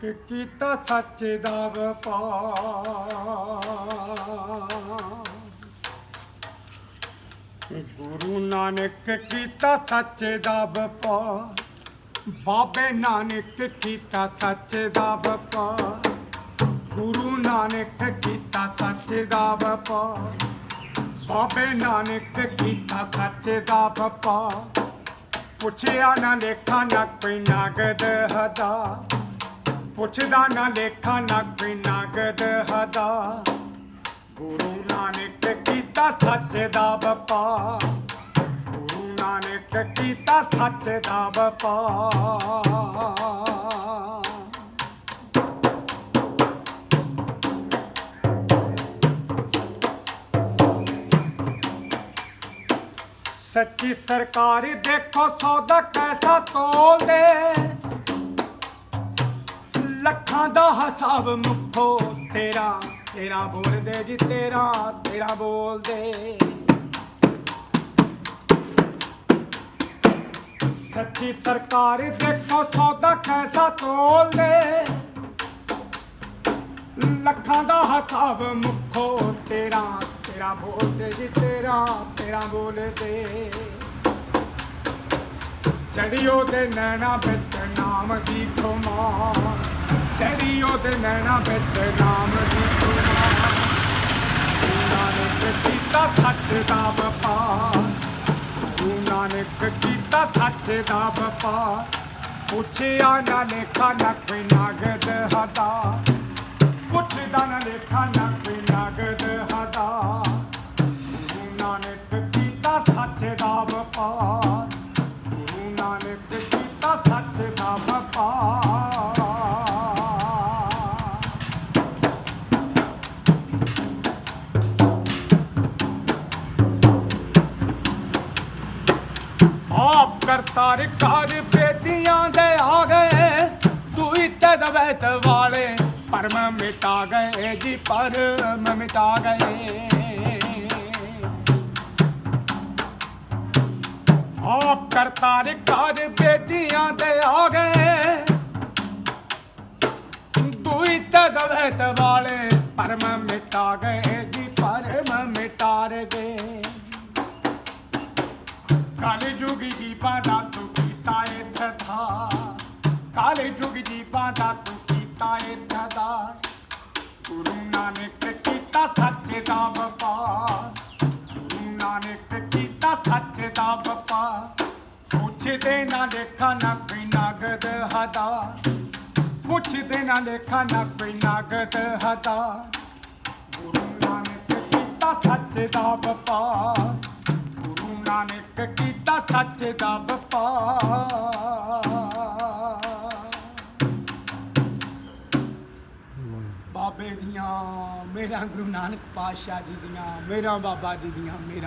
ਕਿ ਕੀਤਾ ਸੱਚ ਦਾ ਵਪਾਰ। ਗੁਰੂ ਨਾਨਕ ਕੀਤਾ ਸੱਚ ਦਾ ਵਪਾਰ। ਬਾਬੇ ਨਾਨਕ ਕੀਤਾ ਸੱਚ ਦਾ ਵਪਾਰ। ਗੁਰੂ ਨਾਨਕ ਕੀਤਾ ਸੱਚ ਦਾ ਵਪਾਰ। ਬਾਬੇ ਨਾਨਕ ਕੀਤਾ ਸੱਚ ਦਾ ਵਪਾਰ। ਪੁੱਛਿਆ ਨਾ ਲੇਖਾ ਨਾ ਕੋਈ ਨਗਦ ਹਦਾ। ਪੁੱਛਦਾ ਨਾ ਲੇਖਾ, ਨਾ ਕੋਈ ਨਗਦ ਹਦਾ। ਗੁਰੂ ਨਾਨਕ ਕੀਤਾ ਸੱਚ ਦਾ ਵਪਾਰ। ਗੁਰੂ ਨਾਨਕ ਕੀਤਾ ਸੱਚ ਦਾ ਵਪਾਰ। ਸੱਚੀ ਸਰਕਾਰ ਦੇਖੋ ਸੌਦਾ ਕੈਸਾ ਤੋਲ। ਲੱਖਾਂ ਦਾ ਤੇਰਾ ਤੇਰਾ ਬੋਲਦੇ ਜੀ ਤੇਰਾ ਤੇਰਾ ਬੋਲਦੇ। ਸੱਚੀ ਸਰਕਾਰ ਦੇਖੋ ਸੌਦਾ ਕੈਸਾ ਤੋਲਦੇ। ਲੱਖਾਂ ਦਾ ਹਿਸਾਬ ਮੁੱਖੋ ਤੇਰਾ ਤੇਰਾ ਬੋਲਦੇ ਜੀ ਤੇਰਾ ਤੇਰਾ ਬੋਲਦੇ। ਚੜਿਓ ਤੇ ਨੈਣਾ ਵਿੱਚ ਨਾਮ ਦੀ ਖੁਮਾਰ ਚੜਿਓ ਨੈਣਾ ਵਿੱਚ ਨਾਮ ਦੀ ਖੁਮਾਰ ਗੁਰੂ ਨਾਨਕ ਕੀਤਾ ਸੱਚ ਦਾ ਵਪਾਰ। ਗੁਰੂ ਨਾਨਕ ਕੀਤਾ ਸੱਚ ਦਾ ਵਪਾਰ। ਪੁੱਛਿਆ ਨਾ ਲੇਖਾ, ਨਾ ਕੋਈ ਨਗਦ ਹਦਾ ਪੁੱਛਦਾ ਨਾ ਲੇਖਾ, ਨਾ ਕੋਈ ਨਗਦ ਹਦਾ ਗੁਰੂ ਨਾਨਕ ਕੀਤਾ ਸੱਚ ਦਾ ਵਪਾਰ। ਆਪ ਕਰਤਾਰ ਕਰ ਦੇ ਆ ਗਏ। ਤੂੰ ਇੱਥੇ ਦਵੈਤ ਵਾਲੇ। ਪਰਮ ਮਿਟਾ ਗਏ ਜੀ ਪਰਮ ਮਿਟਾ ਗਏ। ਆਪ ਕਰਤਾਰ ਕਰ ਬੇਦੀਆਂ ਦੇ ਆ ਗਏ। ਤੂੰ ਇੱਥੇ ਦਵੈਤ ਵਾਲੇ। ਪਰਮ ਮਿਟਾ ਗਏ ਜੀ ਪਰਮ ਮਿਟਾਰ ਗਏ ਕਾਲੇ ਜੁਗ ਜੀਵਾਂ ਦਾ ਤੂੰ ਕੀਤਾ ਏ ਥਾ ਕਾਲੇ ਜੁਗ ਜੀਵਾਂ ਦਾ ਤੂੰ ਕੀਤਾ ਏ ਥਾ ਗੁਰੂ ਨਾਨਕ ਕੀਤਾ ਸੱਚ ਦਾ ਵਪਾਰ। ਗੁਰੂ ਨਾਨਕ ਕੀਤਾ ਸੱਚ ਦਾ ਵਪਾਰ। ਪੁੱਛਦੇ ਨਾ ਲੇਖਾ, ਨਾ ਕੋਈ ਨਗਦ ਹਦਾ। ਪੁੱਛਦੇ ਨਾ ਲੇਖਾ, ਨਾ ਕੋਈ ਨਗਦ ਹਦਾ। ਗੁਰੂ ਨਾਨਕ ਕੀਤਾ ਸੱਚ ਦਾ ਵਪਾਰ। ਨਾਨਕ ਕੀਤਾ ਸੱਚ ਦਾ ਵਪਾਰ। ਬਾਬੇ ਦੀਆਂ, ਮੇਰਾ ਗੁਰੂ ਨਾਨਕ ਪਾਤਸ਼ਾਹ ਜੀ ਦੀਆਂ, ਮੇਰਾ ਬਾਬਾ ਜੀ ਦੀਆਂ, ਮੇਰਾ